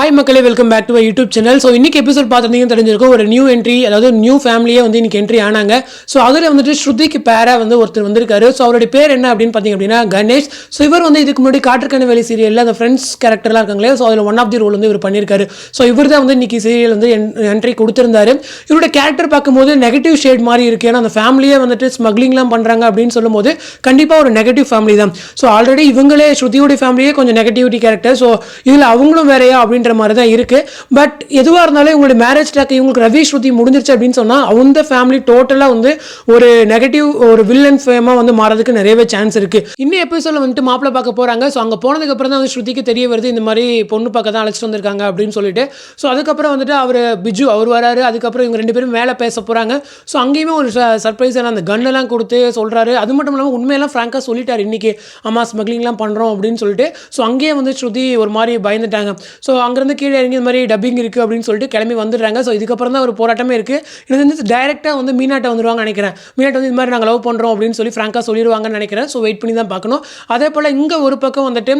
Hi மக்களே welcome back to YouTube channel so இன்றைக்கி episode பார்த்துருந்தீங்கன்னு தெரிஞ்சிருக்கும் ஒரு நியூ என்ட்ரி அதாவது நியூ ஃபேமிலியே வந்து இன்னைக்கு என்ட்ரி ஆனாங்க. ஸோ அதில் வந்துட்டு ஸ்ருதிக்கு பேரா வந்து ஒருத்தர் வந்திருக்காரு. ஸோ அவருடைய பேர் என்ன அப்படின்னு பார்த்தீங்க அப்படின்னா கணேஷ். ஸோ இவர் வந்து இதுக்கு முன்னாடி காற்றுக்கண வேலை சீரியலில் அந்த ஃப்ரெண்ட்ஸ் கேரக்டர்லாம் இருக்காங்களே ஸோ அதில் ஒன் ஆஃப் தி ரோல் வந்து இவர் பண்ணியிருக்காரு. ஸோ இவர் தான் வந்து இன்னைக்கு சீரியல் வந்து என்ட்ரி கொடுத்துருந்தாரு. இவருடைய கேரக்டர் பார்க்கும்போது நெகட்டிவ் ஷேட் மாதிரி இருக்கு. ஏன்னா அந்த ஃபேமிலியே வந்துட்டு ஸ்மக்லிங்லாம் பண்ணுறாங்க அப்படின்னு சொல்லும்போது கண்டிப்பாக ஒரு நெகட்டிவ் ஃபேமிலி தான். ஸோ ஆல்ரெடி இவங்களே ஸ்ருதியோடைய ஃபேமிலியே கொஞ்சம் நெகட்டிவிட்டி கேரக்டர் ஸோ இதில் அவங்களும் வேறையா அப்படின்ற மாதிரி தான் இருக்குது பட் எதுவாக இருந்தாலும் இவங்களுடைய மேரேஜ் ட்ராக் இவங்களுக்கு ரவி ஸ்ருதி முடிஞ்சிருச்சு அப்படின்னு சொன்னால் அந்த ஃபேமிலி டோட்டலாக வந்து ஒரு நெகட்டிவ் ஒரு வில்லன் ஃபேமாக வந்து மாறதுக்கு நிறையவே சான்ஸ் இருக்குது இன்னும் எபிசோடில் வந்துட்டு மாப்பிள்ளை பார்க்க போகிறாங்க ஸோ அங்கே போனதுக்கப்புறம் தான் வந்து ஸ்ருதிக்கு தெரிய வருது இந்த மாதிரி பொண்ணு பார்க்க தான் அழைச்சிட்டு வந்திருக்காங்க அப்படின்னு சொல்லிட்டு. ஸோ அதுக்கப்புறம் வந்துட்டு அவர் பிஜு அவர் வராரு. அதுக்கப்புறம் இவங்க ரெண்டு பேரும் மேலே பேச போகிறாங்க ஸோ அங்கேயுமே ஒரு சர்ப்ரைஸான அந்த கன்னெல்லாம் கொடுத்து சொல்கிறாரு அது மட்டும் இல்லாமல் உண்மையெல்லாம் ஃப்ராங்காக சொல்லிட்டார் இன்றைக்கி ஆமாம் ஸ்மக்லிங்லாம் பண்ணுறோம் அப்படின்னு சொல்லிட்டு. ஸோ அங்கேயே வந்து ஸ்ருதி ஒரு மாதிரி பயந்துட்டாங்க. ஸோ அங்கேருந்து கீழே இறங்கி இந்த மாதிரி டப்பிங் இருக்குது அப்படின்னு சொல்லிட்டு கிளம்பி வந்துடுறாங்க. ஸோ இதுக்கப்புறம் தான் ஒரு போராட்டமே இருக்குது இது வந்து டைரெக்டாக வந்து மீனாட்டை வந்துருவாங்க நினைக்கிறேன். மீனாட்டை வந்து இந்த மாதிரி நாங்கள் லவ் பண்ணுறோம் அப்படின்னு சொல்லி ஃப்ராங்காக சொல்லிடுவாங்கன்னு நினைக்கிறேன். ஸோ வெயிட் பண்ணி தான் பார்க்கணும். அதே போல் இங்கே ஒரு பக்கம் வந்துட்டு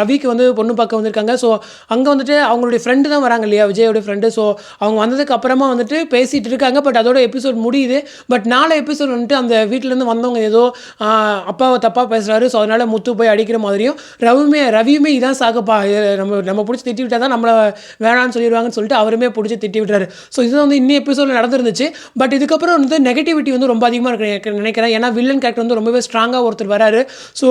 ரவிக்கு வந்து பொண்ணு பார்க்க வந்திருக்காங்க. ஸோ அங்கே வந்துட்டு அவங்களுடைய ஃப்ரெண்டு தான் வராங்க இல்லையா விஜயோட ஃப்ரெண்டு ஸோ அவங்க வந்ததுக்கு அப்புறமா வந்துட்டு பேசிகிட்டு இருக்காங்க. பட் அதோட எபிசோட் முடியுது. பட் நாலு எபிசோட் வந்துட்டு அந்த வீட்டிலேருந்து வந்தவங்க ஏதோ அப்பாவை தப்பாக பேசுகிறாரு ஸோ அதனால் முத்து போய் அடிக்கிற மாதிரியும் ரவியுமே ரவியுமே இதான் சாகப்பா. நம்ம நம்ம பிடிச்சி திட்டி விட்டால் தான் நம்மளை வேணாம்னு சொல்லிடுவாங்கன்னு சொல்லிட்டு அவருமே பிடிச்சி திட்டி விட்டுறாரு. ஸோ இது வந்து இன்னும் எபிசோடில் நடந்துருந்துச்சு. பட் இதுக்கப்புறம் வந்து நெகட்டிவிட்டி வந்து ரொம்ப அதிகமாக இருக்கு நினைக்கிறேன். ஏன்னா வில்லன் கேரக்டர் வந்து ரொம்பவே ஸ்ட்ராங்காக ஒருத்தர் வராரு. ஸோ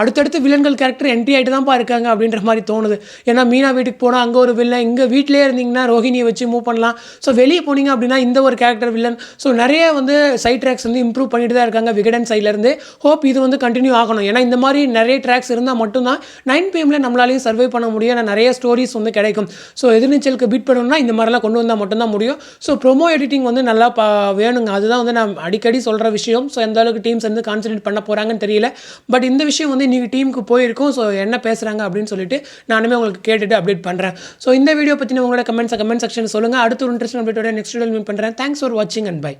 அடுத்தடுத்து வில்லன்கள் கேரக்டர் என்ட்ரி ஆகிட்டு தான்ப்பா இருக்காங்க அப்படின்ற மாதிரி தோணுது. ஏன்னா மீனா வீட்டுக்கு போனால் அங்கே ஒரு வில்லன் இங்கே வீட்டிலே இருந்தீங்கன்னா ரோஹிணியை வச்சு மூவ் பண்ணலாம். ஸோ வெளியே போனீங்க அப்படின்னா இந்த ஒரு கேரக்டர் வில்லன் ஸோ நிறைய வந்து சைட் ட்ராக்ஸ் வந்து இம்ப்ரூவ் பண்ணிட்டு தான் இருக்காங்க விகடன் சைட்லேருந்து ஹோப் இது வந்து கண்டினியூ ஆகணும். ஏன்னா இந்த மாதிரி நிறைய ட்ராக்ஸ் இருந்தால் மட்டும்தான் நைன் பிஎம்ல நம்மளாலையும் சர்வை பண்ண முடியும். நிறைய ஸ்டோரிஸ் வந்து கிடைக்கும். ஸோ எதிர்நீச்சலுக்கு பீட் பண்ணணும்னா இந்த மாதிரிலாம் கொண்டு வந்தால் மட்டும்தான் முடியும். ஸோ ப்ரொமோ எடிட்டிங் வந்து நல்லா பா வேணுங்க. அதுதான் வந்து நான் அடிக்கடி சொல்கிற விஷயம். ஸோ எந்த அளவுக்கு டீம்ஸ் வந்து கான்சன்ட்ரேட் பண்ண போகிறாங்கன்னு தெரியல. பட் இந்த விஷயம் வந்து இன்றைக்கி டீமுக்கு போயிருக்கும். ஸோ என்ன பேசுகிறாங்க அப்படின்னு சொல்லிட்டு நானுமே உங்களுக்கு கேட்டுட்டு அப்டேட் பண்ணுறேன் ஸோ இந்த வீடியோ பற்றின உங்களோட கமெண்ட்ஸ் கமெண்ட் செக்ஷன் சொல்லுங்கள் அடுத்த ஒரு இன்ட்ரெஸ்ட் அப்டேட்டோட நெக்ஸ்ட் வீடியோ மீட் பண்ணுறேன் தேங்க்ஸ் ஃபார் வாட்சிங் அண்ட் பை